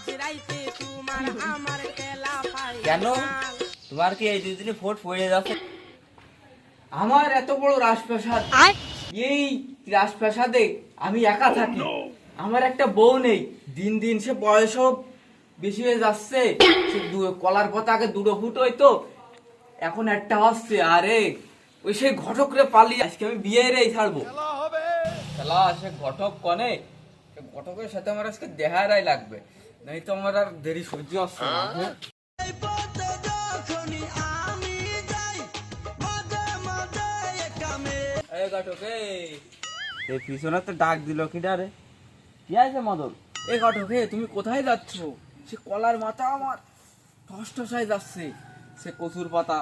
আজ রাইতে তোমার আমার খেলা কেন? তোমার কি এই দুদিনে ফোট পড়ে যাচ্ছে? আমার এত বড় রাজপ্রাসাদ। এই রাজপ্রাসাদে আমি একা থাকি। আমার একটা বউ নেই। দিন দিন সে বয়সও বেশি হয়ে যাচ্ছে। সে কলার পাতা আগে দুটো ফুট হইতো এখন একটা হচ্ছে আরে! ওই সেই ঘটকরে পালিয়ে আজকে আমি বিয়ে রেই ছাড়বো। খেলা সে ঘটক কনে? ঘটকের সাথে আমার আজকে দেহারাই লাগবে। নাই তো আমার আর দেরি সহ্য হচ্ছে না। এই এই এই। পিছনে তো ডাক দিল কি আছে মদন? এ ঘটক তুমি কোথায় যাচ্ছ? সে কলার মাথা আমার। টস টসায় যাচ্ছে সে কচুর পাতা।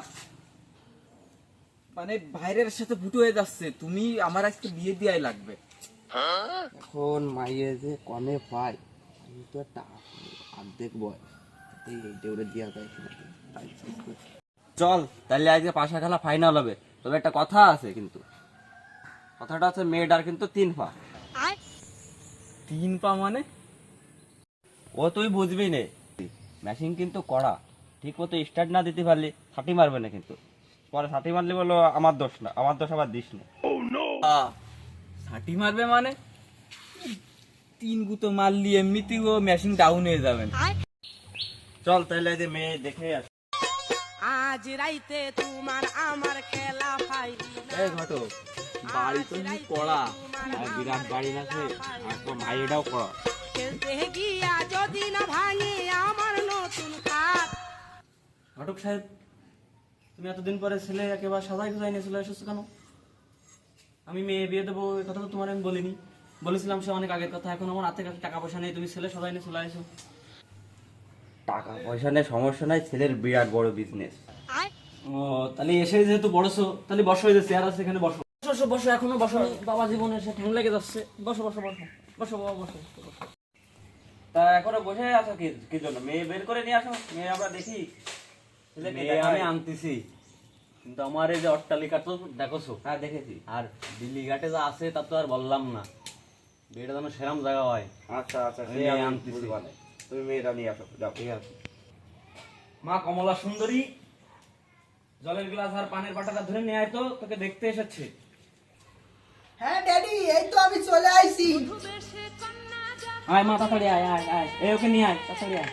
মানে বাইরের সাথে ফুটো হয়ে যাচ্ছে। তুমি আমার আজকে বিয়ে দিয়াই লাগবে। এখন মাইয়ে যে কমে পাই আমি তো একটা অর্ধেক বয় যায়। চল তাহলে আজকে পাশা খেলা ফাইনাল হবে। তবে একটা কথা আছে কিন্তু। কথাটা আছে মেয়েটার কিন্তু তিন পা। তিন পা মানে? ও তুই বুঝবি নে। মেশিন কিন্তু কড়া। ঠিক মতো স্টার্ট না দিতে পারলি ছাটি মারবে না কিন্তু। পরে ছাটি মারলে বলো আমার দোষ না আমার দোষ আবার দিস না। ষাটি মারবে মানে? তিন গুতো মারলি এমনিতেই ও মেশিন ডাউন হয়ে যাবে চল তাহলে যে মেয়ে দেখে আস আজ রাইতে তোমার আমার খেলা ফাইনাল এই ঘটক বাড়ি তো কড়া আর বিরাট বাড়ি আছে আর তো মাইয়েটাও কড়া। খেলতে গিয়া যদি না ভাঙে আমার নতুন খাট ঘটক সাহেব তুমি এতদিন পরে ছেলে একেবারে সাজাই গুজাই নিয়ে চলে এসেছ কেন? আমি মেয়ে বিয়ে দেবো এই কথা তো তোমার আমি বলিনি। বলেছিলাম সে অনেক আগের কথা এখন আমার হাতে কাছে টাকা পয়সা নেই তুমি ছেলে সাজাই নিয়ে চলে এসো টাকা পয়সা নেই সমস্যা নাই ছেলের বিরাট বড় বিজনেস ও তাহলে এসে যেহেতু বড়ছো তাহলে বসো এই যে চেয়ার আছে এখানে বসো। বসো বসো এখনও বসো বাবা জীবনে সে ঠ্যাং লেগে যাচ্ছে। বসো বসো বসো। বসো বাবা বসো। তা এখনও বসে আছো কি কি জন্য? মেয়ে বের করে নিয়ে আসো মেয়ে আমরা দেখি। মেয়ে আমি আনতেছি। কিন্তু আমার এই যে অট্টালিকা তো দেখোছো? হ্যাঁ দেখেছি। আর দিল্লি ঘাটে যা আছে তা তো আর বললাম না। বিয়েটা যেন সেরাম জায়গা হয়। আচ্ছা আচ্ছা আমি সে আমি আনতেছি। তুমি মেয়েটা নিয়ে আসো যাও। ঠিক আছে। মা কমলা সুন্দরী জলের গ্লাস আর পানের বাটাটা ধরে নিয়ে আয় তো তোকে দেখতে এসেছে। হ্যাঁ ড্যাডি এই তো আমি চলে আইছি। আয় মা তাড়াতাড়ি আয় আয় আয়। এই ওকে নিয়ে আয় তাড়াতাড়ি আয়।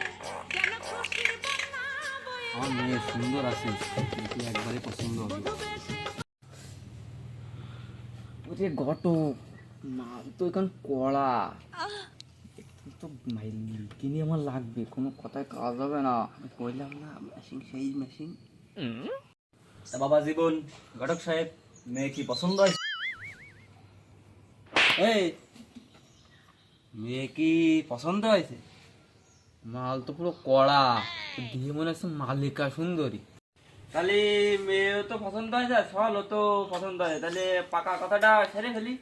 আমার মেয়ে সুন্দর আছে একবারে পছন্দ হবে ওরে ঘটক। মাল তো এখন কড়া। তো কিনে আমার লাগবে কোনো কথায় কাজ হবে না। কইলাম না মেশিন সেই মেশিন বাবা জীবন ঘটক সাহেব মেয়ে কি পছন্দ হয়? এই মেয়ে কি পছন্দ হয়েছে? মাল তো পুরো কড়া দিয়ে মনে হচ্ছে মালিকা সুন্দরী। তাহলে মেয়ে তো পছন্দ হয়েছে চল ও তো পছন্দ হয়েছে। তাহলে পাকা কথাটা সেরে ফেলি।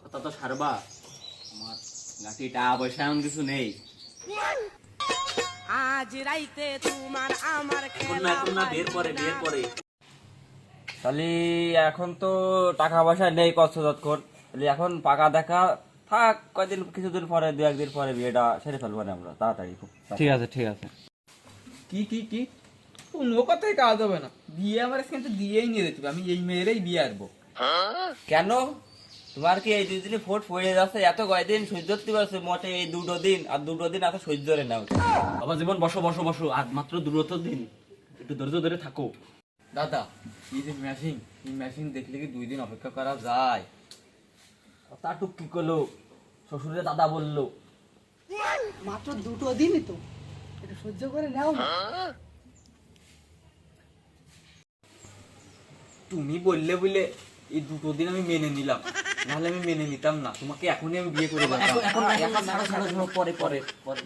কথা তো সারবা। আমার গাঠি টাকা পয়সা এমন কিছু নেই। আজ রাইতে তোমার আমার বিয়ের পরে বিয়ের পরে। তাহলে এখন তো টাকা পয়সা নেই কষ্ট যতক্ষণ তাহলে এখন পাকা দেখা থাক কয়দিন কিছুদিন পরে দু একদিন পরে বিয়েটা সেরে ফেলব না আমরা তাড়াতাড়ি খুব। ঠিক আছে ঠিক আছে। কি কি কি? কোনো কথায় কাজ হবে না। বিয়ে আমার কিন্তু দিয়েই নিয়ে যেতে হবে। আমি এই মেয়েরই বিয়ে আসব কেন? তোমার কি এই দুদিনে ফোট পড়ে যাচ্ছে? এত কয়দিন সহ্য করতে পারছে? মোটে এই দুটো দিন আর দুটো দিন এত সহ্য করে নাও। বাবা জীবন বসো বসো বসো। আর মাত্র দূরত দিন। একটু ধৈর্য ধরে থাকো। দাদা এই যে মেশিন এই মেশিন দেখলে কি দুই দিন অপেক্ষা করা যায়? কথা টুক কি করল। শ্বশুরে দাদা বলল। মাত্র দুটো দিনই তো। এটা সহ্য করে নাও তুমি বললে বলে এই দুটো দিন আমি মেনে নিলাম। নাহলে আমি মেনে নিতাম না। তোমাকে এখনই আমি বিয়ে করে এখন এখন পরে পরে পরে।